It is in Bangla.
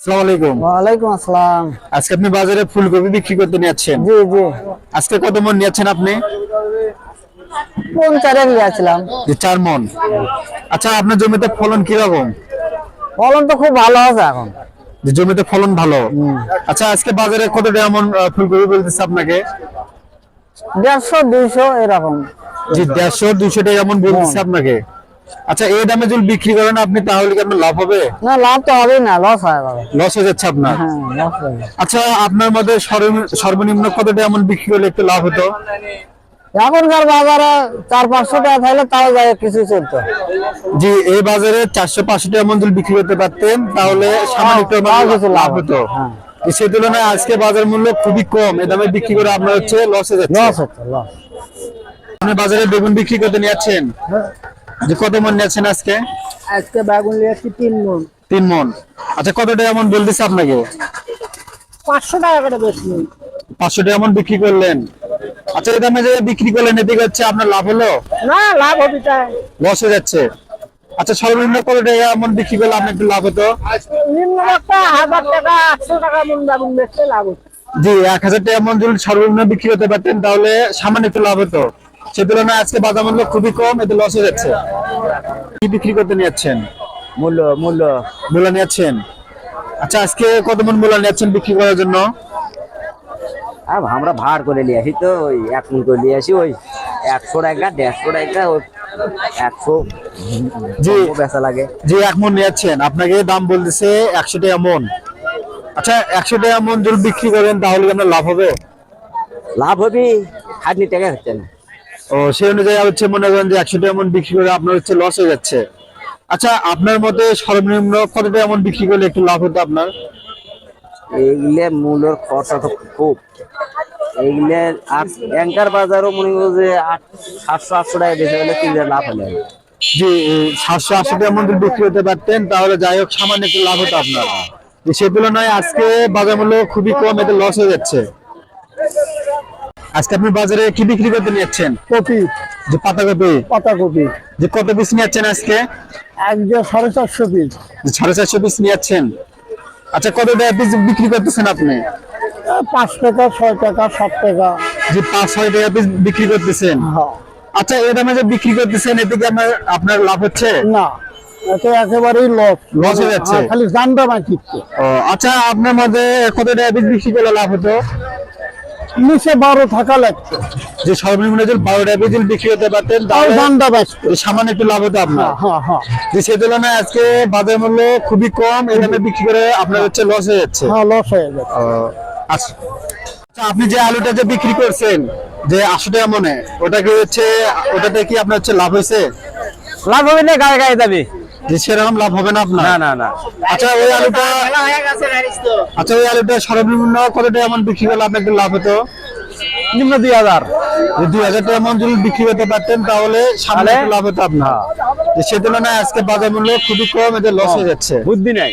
আসসালামু। আজকে আপনি বাজারে ফুলকপি বিক্রি করতে নিয়েছেন জি জি। আজকে কত মন নিয়েছেন আপনি? কোন চারে গিয়েছিলাম চার মন। আচ্ছা আপনার জমিতে ফলন কীরকম? ফলন তো খুব ভালো আছে এখন। যে জমিতে ফলন ভালো। আচ্ছা আজকে বাজারে কত মন আহ, ফুলকপি বলতেছে আপনাকে? দেড়শো দুইশো এরকম। দেড়শো দুইশো টাকা মন বলতেছে আপনাকে। আচ্ছা এই দামে যদি বিক্রি করেন আপনি তাহলে কি আপনার লাভ হবে? না লাভ তো হবেই না লস হয়ে যাবে। লস হয়ে যাচ্ছে আপনার? হ্যাঁ হয়ে আচ্ছা আপনার মধ্যে সর্বনিম্ন- সর্বনিম্ন কত টাকা মন বিক্রি করলে একটু লাভ হতো? এখনকার বাজারে চার পাঁচশো টাকা থাকলে তাও যায় কিছু চলতো। জি এই বাজারে চারশো পাঁচশো টাকা মন যদি বিক্রি করতে পারতেন তাহলে সামান্য আমাদের কিছু লাভ হতো। হ্যাঁ। সে তুলনায় আজকে বাজার মূল্য খুবই কম এ দামে বিক্রি করে আপনার হচ্ছে লসে যাচ্ছে। লস আপনি বাজারে বেগুন বিক্রি করতে নিয়েছেন যে কত মন নিয়েছেন আজকে? আজকে বেগুন নিয়েছি তিন মন। তিন মন। আচ্ছা কত টাকা মন বলতেছে আপনাকে? পাঁচশো টাকা করে বেশি পাঁচশো টাকা মন বিক্রি করলেন। আচ্ছা এই দামে যে বিক্রি করলেন এদিকে হচ্ছে আপনার লাভ হলো? না লাভ হবে লস হয়ে যাচ্ছে। আচ্ছা সর্বনিম্ন কত টাকা মন বিক্রি করলে আপনার একটু লাভ হতো? নিম্ন হাজার টাকা আটশো টাকা মন বেগুন বেচতে লাভ জি এক হাজার টাকা মন যদি সর্বনিম্ন বিক্রি করতে পারতেন তাহলে সামান্য একটু লাভ হতো। সে তুলনায় আজকে বাজার মূল্য খুবই কম এতে লস হয়ে যাচ্ছে। কি বিক্রি করতে নিয়েছেন? মূল্য মূল্য। মূলা নিয়েছেন? আচ্ছা আজকে কত মন মূলা নিয়েছেন বিক্রি করার জন্য? আমরা ভাড় করে নিয়ে আসি তো ওই এক মন করে নিয়ে আসি ওই একশো টাকা দেড়শো টাকা একশো জি। বেচা লাগে। যে এক মন নিয়েছেন। আপনাকে দাম বলতেছে একশো টাকা মন। আচ্ছা একশো টাকা মন যদি বিক্রি করেন তাহলে আপনার লাভ হবে? লাভ হবে খাটনি টাকা হচ্ছে না। ও সেই অনুযায়ী হচ্ছে মনে করেন যে একশো টাকা মন বিক্রি করে আপনার হচ্ছে লস হয়ে যাচ্ছে। আচ্ছা আপনার মতে সর্বনিম্ন কত টাকা মন বিক্রি করলে একটু লাভ হতো আপনার? এইগুলো মূল্যর খরচা তো খুব। এইগুলো ব্যাংকার বাজারও মনে করো যে সাতশো আটশো টাকা বেশি হলে তিন হাজার লাভ হলে যে সাতশো আশি টাকা মন যদি বিক্রি করতে পারতেন তাহলে যাই হোক সামান্য একটু লাভ হতো আপনার। যে সে তুলনায় আজকে বাজার মূল্য খুবই কম এতে লস হয়ে যাচ্ছে। আজকে আপনি বাজারে কি বিক্রি করতে নিচ্ছেন কপি। যে পাতাকপি। পাতাকপি। যে কত পিস নিয়েছেন আজকে? একজন সাড়ে চারশো পিস সাড়ে চারশো পিস নিয়েছেন আচ্ছা কত টাকা পিস বিক্রি করতেছেন আপনি? পাঁচ টাকা ছয় টাকা সাত টাকা। যে পাঁচ ছয় টাকা পিস বিক্রি করতেছেন। হ্যাঁ আচ্ছা এই দামে যে বিক্রি করতেছেন এতে কি আপনার আপনার লাভ হচ্ছে? না এতে একেবারেই লস Loss হয়ে যাচ্ছে? খালি জানটা মাটিচ্ছে ও আচ্ছা আপনার মধ্যে কত টাকা পিস বিক্রি করলে লাভ হতো? নিচে বারো থাকা লাগছে যে সর্বনিম্ন যদি বারো টাকা বিক্রি করতে পারতেন তাহলে জানটা বাঁচত সামান্য একটু লাভ হতো আপনার। হ্যাঁ হ্যাঁ যে সেই তুলনায় আজকে বাজার মূল্য খুবই কম এই দামে বিক্রি করে আপনার হচ্ছে লস হয়ে যাচ্ছে। হ্যাঁ লস হয়ে যাচ্ছে। আচ্ছা। আচ্ছা, আপনি যে আলুটা যে বিক্রি করছেন যে আটশো টাকা মনে ওটা কি হচ্ছে ওটাতে কি আপনার হচ্ছে লাভ হয়েছে? লাভ হবে না গায়ে গায়ে যাবে। সেরকম লাভ হবে না আপনার? না না না। আচ্ছা ওই আলুটা আচ্ছা ওই আলুটা সর্বনিম্ন কত টাকা এমন বিক্রি করলে আপনার একটু লাভ হতো? নিম্ন দুই হাজার। দুই হাজার টাকা এমন যদি বিক্রি করতে পারতেন তাহলে সামনে লাভ হতো আপনার। যে সে তুলনায় আজকে বাজার মূল্য খুবই কম এদের লস হয়ে যাচ্ছে। বুদ্ধি নাই।